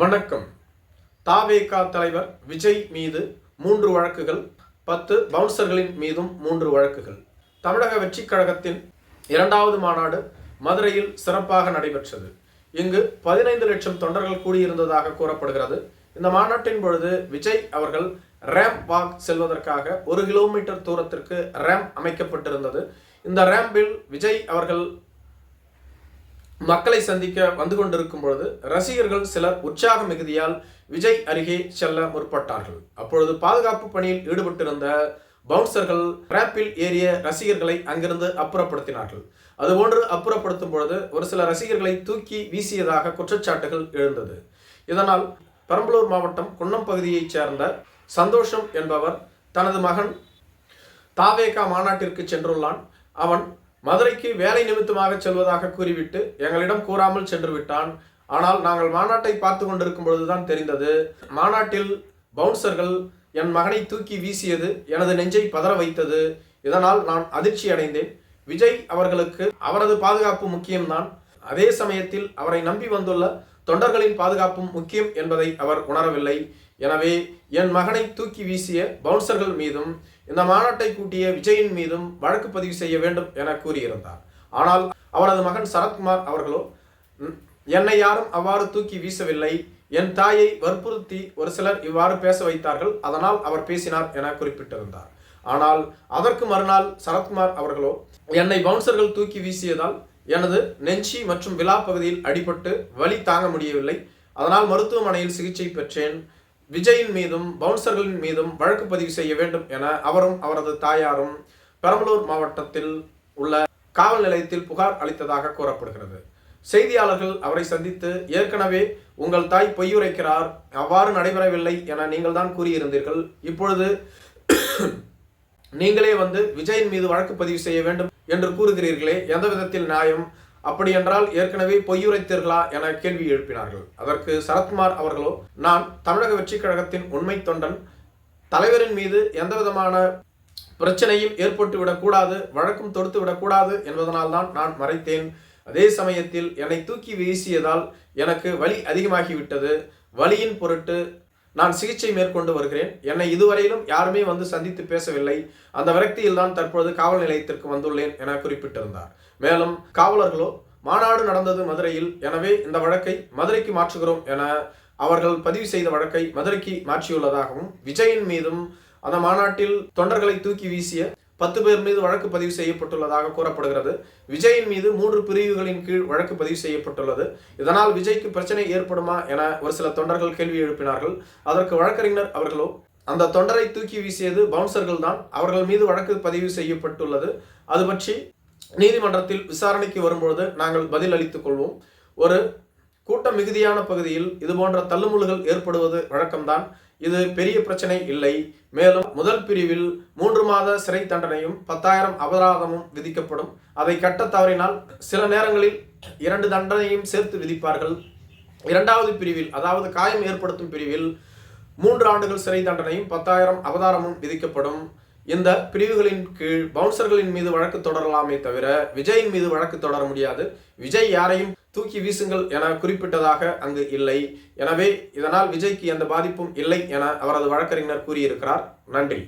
வணக்கம். தாவேகா தலைவர் விஜய் மீது மூன்று வழக்குகள் பத்து பவுன்சர்களின் மீதும் மூன்று வழக்குகள். தமிழக வெற்றிக் கழகத்தின் இரண்டாவது மாநாடு மதுரையில் சிறப்பாக நடைபெற்றது. இங்கு பதினைந்து லட்சம் தொண்டர்கள் கூடியிருந்ததாக கூறப்படுகிறது. இந்த மாநாட்டின் பொழுது விஜய் அவர்கள் ரேம்ப் வாக் செல்வதற்காக ஒரு கிலோமீட்டர் தூரத்திற்கு ரேம்ப் அமைக்கப்பட்டிருந்தது. இந்த ரேம்பில் விஜய் அவர்கள் மக்களை சந்திக்க வந்து கொண்டிருக்கும் பொழுது ரசிகர்கள் சிலர் உற்சாக மிகுதியால் விஜய் அருகே செல்ல முற்பட்டார்கள். அப்பொழுது பாதுகாப்பு பணியில் ஈடுபட்டிருந்த பவுன்சர்கள் ரேப்பில் ஏறிய ரசிகர்களை அங்கிருந்து அப்புறப்படுத்தினார்கள். அதுபோன்று அப்புறப்படுத்தும் பொழுது ஒரு சில ரசிகர்களை தூக்கி வீசியதாக குற்றச்சாட்டுகள் எழுந்தது. இதனால் பெரம்பலூர் மாவட்டம் குன்னம் பகுதியைச் சேர்ந்த சந்தோஷம் என்பவர் தனது மகன் தாவேகா மாநாட்டிற்கு சென்றுள்ளான். அவன் மதுரைக்கு வேலை நிமித்தமாக செல்வதாக கூறிவிட்டு எங்களிடம் கூறாமல் சென்று விட்டான். ஆனால் நாங்கள் மாநாட்டை பார்த்து கொண்டிருக்கும் பொழுதுதான் தெரிந்தது. மாநாட்டில் பவுன்சர்கள் என் மகனை தூக்கி வீசியது எனது நெஞ்சை பதற வைத்தது. இதனால் நான் அதிர்ச்சி அடைந்தேன். விஜய் அவர்களுக்கு அவரது பாதுகாப்பு முக்கியம்தான். அதே சமயத்தில் அவரை நம்பி வந்துள்ள தொண்டர்களின் பாதுகாப்பும் முக்கியம் என்பதை அவர் உணரவில்லை. எனவே என் மகனை தூக்கி வீசிய பவுன்சர்கள் மீதும் இந்த மாநாட்டை கூட்டிய விஜயின் மீதும் வழக்கு பதிவு செய்ய வேண்டும் என கூறியிருந்தார். ஆனால் அவரது மகன் சரத்குமார் அவர்களோ என்னை யாரும் அவ்வாறு தூக்கி வீசவில்லை. என் தாயை வற்புறுத்தி ஒரு சிலர் இவ்வாறு பேச வைத்தார்கள். அதனால் அவர் பேசினார் என குறிப்பிட்டிருந்தார். ஆனால் அதற்கு மறுநாள் சரத்குமார் அவர்களோ என்னை பவுன்சர்கள் தூக்கி வீசியதால் எனது நெஞ்சி மற்றும் விலா பகுதியில் அடிபட்டு வலி தாங்க முடியவில்லை. அதனால் மருத்துவமனையில் சிகிச்சை பெற்றேன். விஜயின் மீதும் பவுன்சர்களின் மீதும் வழக்கு பதிவு செய்ய வேண்டும் என அவரும் அவரது தாயாரும் பெரம்பலூர் மாவட்டத்தில் உள்ள காவல் நிலையத்தில் புகார் அளித்ததாக கூறப்படுகிறது. செய்தியாளர்கள் அவரை சந்தித்து ஏற்கனவே உங்கள் தாய் பொய்யுரைக்கிறார் அவ்வாறு நடைபெறவில்லை என நீங்கள் தான் கூறியிருந்தீர்கள். இப்பொழுது நீங்களே வந்து விஜயின் மீது வழக்கு பதிவு செய்ய வேண்டும் என்று கூறுகிறீர்களே எந்த விதத்தில் நியாயம்? அப்படி என்றால் ஏற்கனவே பொய்யுரைத்தீர்களா என கேள்வி எழுப்பினார்கள். அதற்கு சரத்குமார் அவர்களோ நான் தமிழக வெற்றிக் கழகத்தின் உண்மை தொண்டன் தலைவரின் மீது எந்த விதமான பிரச்சனையும் ஏற்பட்டு விடக்கூடாது வழக்கும் தொடுத்து விடக்கூடாது என்பதனால் தான் நான் மறைத்தேன். அதே சமயத்தில் என்னை தூக்கி வீசியதால் எனக்கு வலி அதிகமாகிவிட்டது. வலியின் பொருட்டு நான் சிகிச்சை மேற்கொண்டு வருகிறேன். என்னை இதுவரையிலும் யாருமே வந்து சந்தித்து பேசவில்லை. அந்த விரக்தியில் தான் தற்பொழுது காவல் நிலையத்திற்கு வந்துள்ளேன் என குறிப்பிட்டிருந்தார். மேலும் காவலர்களோ மாநாடு நடந்தது மதுரையில். எனவே இந்த வழக்கை மதுரைக்கு மாற்றுகிறோம் என அவர்கள் பதிவு செய்த வழக்கை மதுரைக்கு மாற்றியுள்ளதாகவும் விஜயின் மீதும் அந்த மாநாட்டில் தொண்டர்களை தூக்கி வீசிய பத்து பேர் மீது வழக்கு பதிவு செய்யப்பட்டுள்ளதாக கூறப்படுகிறது. விஜயின் மீது மூன்று பிரிவுகளின் கீழ் வழக்கு பதிவு செய்யப்பட்டுள்ளது. இதனால் விஜய்க்கு பிரச்சனை ஏற்படுமா என ஒரு சில தொண்டர்கள் கேள்வி எழுப்பினார்கள். அதற்கு வழக்கறிஞர் அவர்களோ அந்த தொண்டரை தூக்கி வீசியது பவுன்சர்கள் தான். அவர்கள் மீது வழக்கு பதிவு செய்யப்பட்டுள்ளது. அது பற்றி நீதிமன்றத்தில் விசாரணைக்கு வரும்பொழுது நாங்கள் பதில் அளித்துக் கொள்வோம். ஒரு கூட்டம் மிகுதியான பகுதியில் இது போன்ற தள்ளுமுள்ளுகள் ஏற்படுவது வழக்கம்தான். இது பெரிய பிரச்சனை இல்லை. மேலும் முதல் பிரிவில் மூன்று மாத சிறை தண்டனையும் பத்தாயிரம் அபராதமும் விதிக்கப்படும். அதை கட்ட தவறினால் சில நேரங்களில் இரண்டு தண்டனையும் சேர்த்து விதிப்பார்கள். இரண்டாவது பிரிவில் அதாவது காயம் ஏற்படுத்தும் பிரிவில் மூன்று ஆண்டுகள் சிறை தண்டனையும் பத்தாயிரம் அபதாரமும் விதிக்கப்படும். இந்த பிரிவுகளின் கீழ் பவுன்சர்களின் மீது வழக்கு தொடரலாமே தவிர விஜயின் மீது வழக்கு தொடர முடியாது. விஜய் யாரையும் தூக்கி வீசுங்கள் என குறிப்பிட்டதாக அங்கு இல்லை. எனவே இதனால் விஜய்க்கு எந்த பாதிப்பும் இல்லை என அவரது வழக்கறிஞர் கூறியிருக்கிறார். நன்றி.